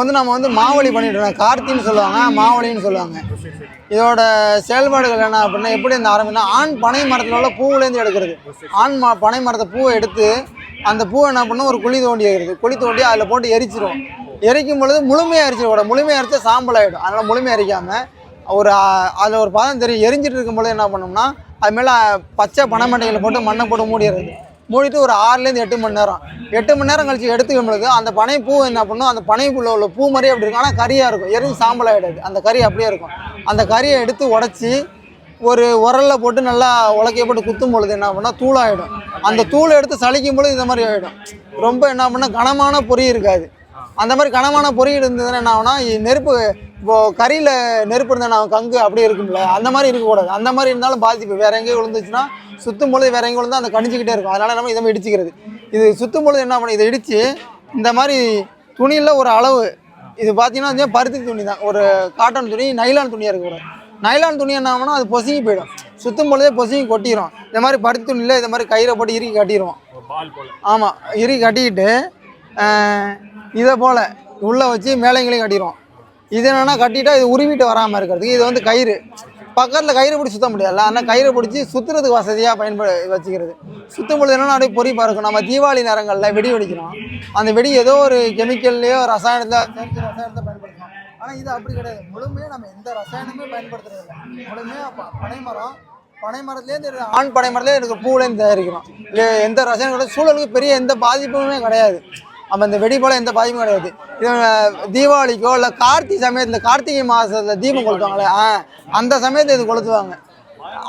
வந்து நம்ம வந்து மாவழி பண்ணிட்டுருக்கோம். கார்த்தின்னு சொல்லுவாங்க மாவழின்னு சொல்லுவாங்க. இதோட செயல்பாடுகள் என்ன அப்படின்னா எப்படி இந்த ஆரம்பினா ஆண் பனை மரத்தில் உள்ள பூவுலேருந்து எடுக்கிறது. ஆண் ம பனை மரத்தை பூவை எடுத்து அந்த பூவை என்ன பண்ணணும் ஒரு குழி தோண்டி எடுக்கிறது குழி தோண்டி அதில் போட்டு எரிச்சிரும். எரிக்கும் பொழுது முழுமையாக எரிச்சிடக்கூடாது முழுமையாக எரிச்சா சாம்பல் ஆகிடும் அதனால் முழுமையாக எரிக்காமல் ஒரு அதில் ஒரு பதம் தெரியும். எரிஞ்சிட்டு இருக்கும் பொழுது என்ன பண்ணோம்னா அது மேலே பச்சை பனைமட்டைகளை போட்டு மண்ணை போட்டு மூடிடுறது. மூடிட்டு ஒரு ஆறுலேருந்து எட்டு மணி நேரம். எட்டு மணி நேரம் கழிச்சு எடுத்து நம்மளுக்கு அந்த பனை பூ என்ன பண்ணும்? அந்த பனைக்குள்ளே உள்ள பூ மாதிரியே அப்படி இருக்கும். ஆனால் கறியாக இருக்கும். எரிஞ்சு சாம்பல் ஆகிடாது அந்த கறி அப்படியே இருக்கும். அந்த கறியை எடுத்து உடச்சி ஒரு உரலில் போட்டு நல்லா உலக்கைய போட்டு குத்தும் பொழுது என்ன பண்ணால் தூளாகிடும் அந்த தூளை எடுத்து சலிக்கும் பொழுது இந்த மாதிரி ஆகிடும் ரொம்ப என்ன பண்ணால் கனமான பொறி இருக்காது. அந்த மாதிரி கனமான பொறி இருந்ததுன்னா என்ன ஆகும்னா இ- நெருப்பு இப்போ கறியில் நெருப்பு இருந்தா நான் கங்கு அப்படியே இருக்கும்ல. அந்த மாதிரி இருக்கக்கூடாது. அந்த மாதிரி இருந்தாலும் பாதிப்பு. வேற எங்கேயும் விழுந்துச்சுன்னா சுத்தும் பொழுது வேற எங்கே விழுந்தா அந்த கணிச்சிக்கிட்டே இருக்கும். அதனால நம்ம இதை இடிச்சிக்கிறது. இது சுத்தும் பொழுது என்ன பண்ணும் இதை இடித்து இந்த மாதிரி துணியில் ஒரு அளவு இது பார்த்தீங்கன்னா பருத்தி துணி தான். ஒரு காட்டன் துணி நைலான் துணியாக இருக்கக்கூடாது. நைலான் துணி என்ன ஆகும்னா அது பொசுங்கி போயிடும். சுத்தும் பொழுதே பொசுங்கி கொட்டிடும் இந்த மாதிரி பருத்தி துணியில் இந்த மாதிரி கயிறை போட்டு இறுக்கி கட்டிடுவோம் ஆமாம் இறுக்கி கட்டிக்கிட்டு இதை போல் உள்ளே வச்சு மேலைங்களையும் கட்டிடுவோம். இது என்னென்னா கட்டிட்டா இது உருவிட்டு வராமல் இருக்கிறதுக்கு இது வந்து கயிறு. பக்கத்தில் கயிறு பிடிச்சி சுத்த முடியாதுல்ல ஆனால் கயிறு பிடிச்சி சுற்றுறதுக்கு வசதியாக பயன்படு வச்சுக்கிறது. சுற்றும் பொழுது என்னன்னா அப்படியே பொறி இருக்கும். நம்ம தீபாவளி நேரங்களில் வெடி வெடிக்கிறோம். அந்த வெடி ஏதோ ஒரு கெமிக்கல்லையோ ரசாயனத்தை சேர்த்து ரசாயனத்தை பயன்படுத்தணும் ஆனால் இது அப்படி கிடையாது. முழுமையாக நம்ம எந்த ரசாயனமே பயன்படுத்துறது இல்லை. முழுமையாக பனைமரம் பனை மரத்துலேருந்து ஆண் பனை மரத்துலேயே எனக்கு பூலேருந்து தயாரிக்கிறோம். இல்லை எந்த ரசாயனம் கிடையாது சூழலுக்கு பெரிய எந்த பாதிப்புமே கிடையாது. நம்ம இந்த வெடி போல எந்த பாதிப்பும் கிடையாது. இது தீபாவளிக்கோ இல்லை கார்த்திகை சமயத்தில் கார்த்திகை மாதத்தில் தீபம் கொளுத்துவாங்களே ஆ அந்த சமயத்தில் இது கொளுத்துவாங்க.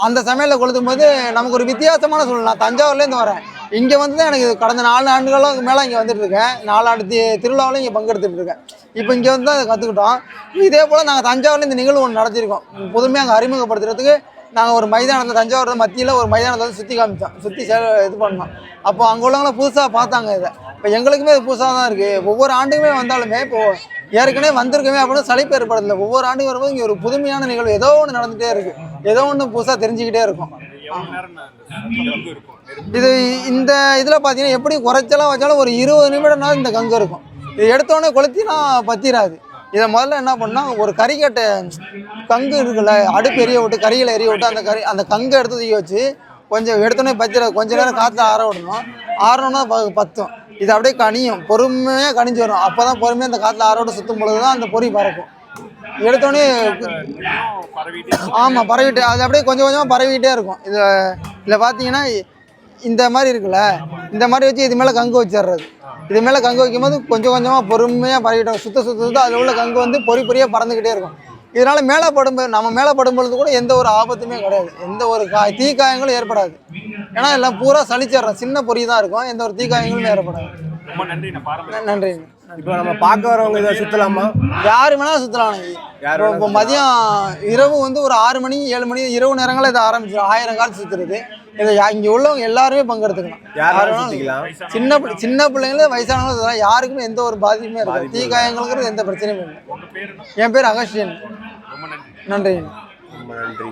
அந்த சமயத்தில் கொளுத்தும் போது நமக்கு ஒரு வித்தியாசமான சூழ்நிலை. நான் தஞ்சாவூர்லேருந்து வரேன். இங்கே வந்து தான் எனக்கு கடந்த நாலு ஆண்டுகளும் மேலே இங்கே வந்துட்டு இருக்கேன். நாலு ஆண்டு தி திருவிழாவிலும் இங்கே பங்கெடுத்துட்டு இருக்கேன். இப்போ இங்கே வந்து தான் அதை கற்றுக்கிட்டோம் இதே போல் நாங்கள் தஞ்சாவூரில் இந்த நிகழ்வு ஒன்று நடத்தியிருக்கோம் புதுமையாக அங்கே அறிமுகப்படுத்துறதுக்கு நாங்கள் ஒரு மைதானத்தை தஞ்சாவூர் மத்தியில் ஒரு மைதானத்தை வந்து சுற்றி காமிச்சோம். சுற்றி இது பண்ணோம். அப்போ அங்கே உள்ளவங்களும் புதுசாக பார்த்தாங்க இதை. இப்போ எங்களுக்குமே அது புதுசாக தான் இருக்குது ஒவ்வொரு ஆண்டுக்குமே வந்தாலுமே இப்போது ஏற்கனவே வந்திருக்கவே அப்படின்னு சளி ஏற்படுறதில்ல. ஒவ்வொரு ஆண்டு வரும்போது இங்கே ஒரு புதுமையான நிகழ்வு ஏதோ ஒன்று நடந்துகிட்டே இருக்குது ஏதோ ஒன்று புதுசாக தெரிஞ்சுக்கிட்டே இருக்கும். இது இந்த இதில் பார்த்தீங்கன்னா எப்படி குறைச்சலாம் வச்சாலும் ஒரு இருபது நிமிடம்னா இந்த கங்கு இருக்கும். இது எடுத்தோடனே கொளுத்தினா பத்திராது. இதை முதல்ல என்ன பண்ணால் ஒரு கறிக்கட்டை கங்கு இருக்குல்ல அடுப்பு எரிய விட்டு கறிகளை எரிய விட்டு அந்த கறி அந்த கங்கை எடுத்து தூக்கி வச்சு கொஞ்சம் எடுத்தோடனே பத்திராது கொஞ்ச நேரம் காற்றுல ஆற விடணும். ஆறணும்னா ப- பத்தும். இது அப்படியே கனியும். பொறுமையாக கனிஞ்சு வரும். அப்போ தான் பொறுமையாக அந்த காற்றுல ஆரோட சுற்றும் பொழுது தான் அந்த பொறி பறக்கும். எடுத்தோடனே ஆமாம் பரவிட்டு அது அப்படியே கொஞ்சம் கொஞ்சமாக பரவிட்டே இருக்கும். இதில் இதில் பார்த்தீங்கன்னா இந்த மாதிரி இருக்குல்ல இந்த மாதிரி வச்சு இது மேலே கங்கு வச்சிடுறது இது மேலே கங்கு வைக்கும்போது கொஞ்சம் கொஞ்சமாக பொறுமையாக பரவிட்டோம் சுத்த சுத்த சுத்த அதில் உள்ள கங்கு வந்து பொறி பொறியாக பறந்துக்கிட்டே இருக்கும். இதனால் மேலே படும்போது நம்ம மேலே படும் பொழுது கூட எந்த ஒரு ஆபத்துமே கிடையாது. எந்த ஒரு கா தீக்காயங்களும் ஏற்படாது. ஏன்னா எல்லாம் பூரா சளிச்சிடுறோம் சின்ன பொறி தான் இருக்கும். எந்த ஒரு தீக்காயங்களும் ஏற்படாது. ரொம்ப நன்றி. நன்றி இப்போ நம்ம பார்க்க வரவங்க இதை சுத்தலாமா? யாரு வேணா சுற்றலாம் இப்போ மதியம் இரவு வந்து ஒரு ஆறு மணி ஏழு மணி இரவு நேரங்களில் இதை ஆரம்பிச்சிடும். ஆயிரம் கால் சுற்றுறது இதை இங்கே உள்ளவங்க எல்லாருமே பங்கெடுத்துக்கலாம். யார் யார் வேணாலும் வேணாலும் சுத்திக்கலாம்? சின்ன சின்ன பிள்ளைங்களும் வயசானவங்களும் இதெல்லாம் யாருக்குமே எந்த ஒரு பாதிப்புமே இருக்காது. தீ காயங்களுங்கிறது எந்த பிரச்சனையும் இல்லை? என் பேர் அகஸ்டியன். ரொம்ப நன்றி. நன்றி ரொம்ப நன்றி.